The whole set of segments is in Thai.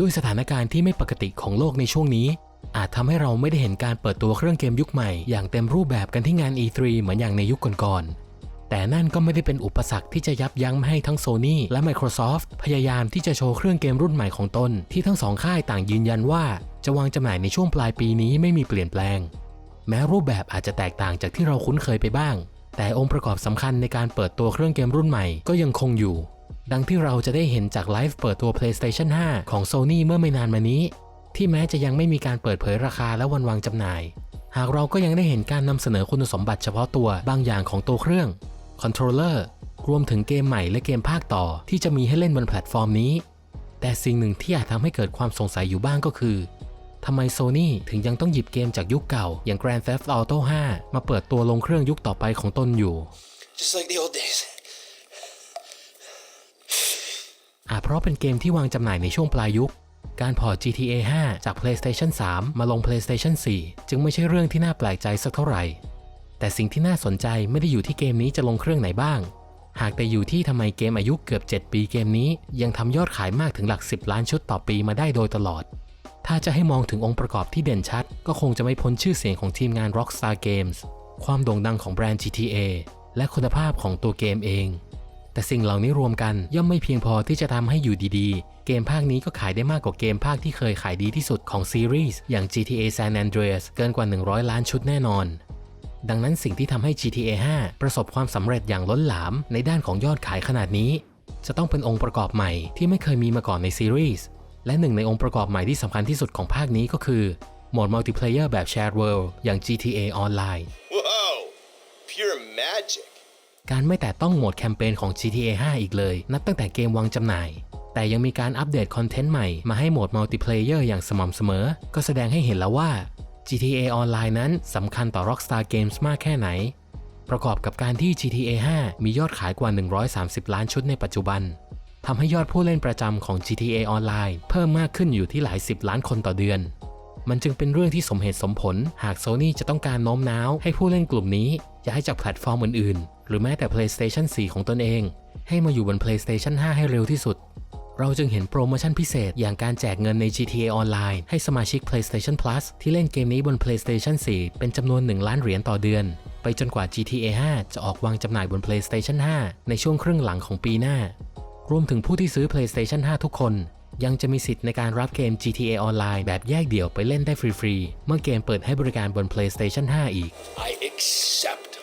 ด้วยสถานการณ์ที่ไม่ปกติของโลกในช่วงนี้ อาจทำให้เราไม่ได้เห็นการเปิดตัวเครื่องเกมยุคใหม่ อย่างเต็มรูปแบบกันที่งาน E3 เหมือนอย่างในยุคก่อนๆ แต่นั่นก็ไม่ได้เป็นอุปสรรคที่จะยับยั้งไม่ให้ทั้ง Sony และ Microsoft พยายามที่จะโชว์เครื่องเกมรุ่นใหม่ของตน ที่ทั้งสองค่ายต่างยืนยันว่า จะวางจำหน่ายในช่วงปลายปีนี้ไม่มีเปลี่ยนแปลง แม้รูปแบบอาจจะแตกต่างจากที่เราคุ้นเคยไปบ้าง แต่องค์ประกอบสำคัญในการเปิดตัวเครื่องเกมรุ่นใหม่ก็ยังคงอยู่ ดังที่เราจะได้เห็นจากไลฟ์เปิดตัว PlayStation 5 ของ Sony เมื่อไม่นานมานี้ ที่แม้จะยังไม่มีการเปิดเผยราคาและวันวางจำหน่าย หากเราก็ยังได้เห็นการนำเสนอคุณสมบัติเฉพาะตัวบางอย่างของตัวเครื่องคอนโทรลเลอร์รวมถึงเกมใหม่และเกมภาคต่อที่จะมีให้เล่นบนแพลตฟอร์มนี้ แต่สิ่งหนึ่งที่อาจทำให้เกิดความสงสัยอยู่บ้างก็คือทำไมโซ n y ถึงยังต้องหยิบเกมจากยุคเก่า อย่าง Grand Theft Auto 5 มาเปิดตัวลงเครื่องยุคต่อไปของตนอยู่ Just like the old days. อาจเพราะเป็นเกมที่วางจำหน่ายในช่วงปลายยุค การพอร์ต GTA 5 จาก PlayStation 3 มาลง PlayStation 4 จึงไม่ใช่เรื่องที่น่าแปลกใจสักเท่าไหร่ แต่สิ่งที่น่าสนใจไม่ได้อยู่ที่เกมนี้จะลงเครื่องไหนบ้าง หากแต่อยู่ที่ทำไมเกมอายุเกือบ 7 ปีเกมนี้ ยังทำยอดขายมากถึงหลัก 10 ล้านชุดต่อปีมาได้โดยตลอด ถ้าจะให้มองถึงองค์ประกอบที่เด่นชัด ก็คงจะไม่พ้นชื่อเสียงของทีมงาน Rockstar Games ความโด่งดังของแบรนด์ GTA และคุณภาพของตัวเกมเอง แต่สิ่งเหล่านี้รวมกันย่อมไม่เพียงพอที่จะทำให้อยู่ดีๆ เกมภาคนี้ก็ขายได้มากกว่าเกมภาคที่เคยขายดีที่สุดของซีรีส์อย่าง GTA San Andreas เกินกว่า 100 ล้านชุดแน่นอน ดังนั้นสิ่งที่ทำให้ GTA 5 ประสบความสำเร็จอย่างล้นหลามในด้านของยอดขายขนาดนี้ จะต้องเป็นองค์ประกอบใหม่ที่ไม่เคยมีมาก่อนในซีรีส์และหนึ่งในองค์ประกอบใหม่ที่สำคัญที่สุดของภาคนี้ก็คือโหมดมัลติเพลเยอร์แบบ Shared World อย่าง GTA Online Whoa! Pure magic. การไม่แต่ต้องโหมดแคมเปญของ GTA 5 อีกเลย นับตั้งแต่เกมวางจำหน่าย แต่ยังมีการอัปเดตคอนเทนต์ใหม่มาให้โหมดมัลติเพลเยอร์อย่างสม่ำเสมอ ก็แสดงให้เห็นแล้วว่า GTA Online นั้นสำคัญต่อ Rockstar Games มากแค่ไหน ประกอบกับการที่ GTA 5 มียอดขายกว่า 130 ล้านชุดในปัจจุบันทำให้ยอดผู้เล่นประจำของ GTA Online เพิ่มมากขึ้นอยู่ที่หลายสิบล้านคนต่อเดือน มันจึงเป็นเรื่องที่สมเหตุสมผล หาก Sony จะต้องการโน้มน้าวให้ผู้เล่นกลุ่มนี้ย้ายจากแพลตฟอร์มอื่น หรือแม้แต่ PlayStation 4 ของตนเอง ให้มาอยู่บน PlayStation 5 ให้เร็วที่สุด เราจึงเห็นโปรโมชั่นพิเศษอย่างการแจกเงินใน GTA Online ให้สมาชิก PlayStation Plus ที่เล่นเกมนี้บน PlayStation 4 เป็นจำนวน 1 ล้านเหรียญต่อเดือน ไปจนกว่า GTA 5 จะออกวางจำหน่ายบน PlayStation 5 ในช่วงครึ่งหลังของปีหน้า รวมถึงผู้ที่ซื้อ PlayStation 5 ทุกคนยังจะมีสิทธิ์ในการรับเกม GTA Online แบบแยกเดี่ยวไปเล่นได้ฟรี ๆ เมื่อเกมเปิดให้บริการบน PlayStation 5 อีก I accept.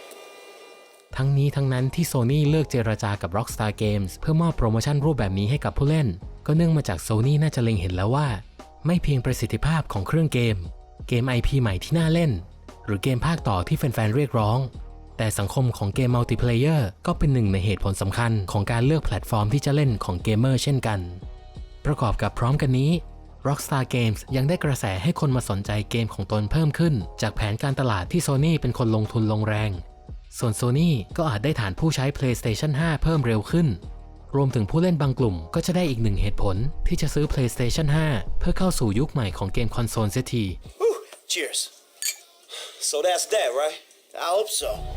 ทั้งนี้ทั้งนั้นที่ Sony เลือกเจรจากับ Rockstar Games เพื่อมอบโปรโมชั่นรูปแบบนี้ให้กับผู้เล่น ก็เนื่องมาจาก Sony น่าจะเล็งเห็นแล้วว่า ไม่เพียงประสิทธิภาพของเครื่องเกม เกม IP ใหม่ที่น่าเล่น หรือเกมภาคต่อที่แฟนๆเรียกร้อง แต่สังคมของเกมมัลติเพลเยอร์ก็เป็นหนึ่งในเหตุผลสำคัญของการเลือกแพลตฟอร์มที่จะเล่นของเกมเมอร์เช่นกัน ประกอบกับพร้อมกันนี้ Rockstar Games ยังได้กระแสให้คนมาสนใจเกมของตนเพิ่มขึ้น จากแผนการตลาดที่ Sony เป็นคนลงทุนลงแรง ส่วน Sony ก็อาจได้ฐานผู้ใช้ PlayStation 5 เพิ่มเร็วขึ้น รวมถึงผู้เล่นบางกลุ่มก็จะได้อีกหนึ่งเหตุผลที่จะซื้อ PlayStation 5 เพื่อเข้าสู่ยุคใหม่ของเกมคอนโซลเสียที Cheers. So that's that, right? I hope so.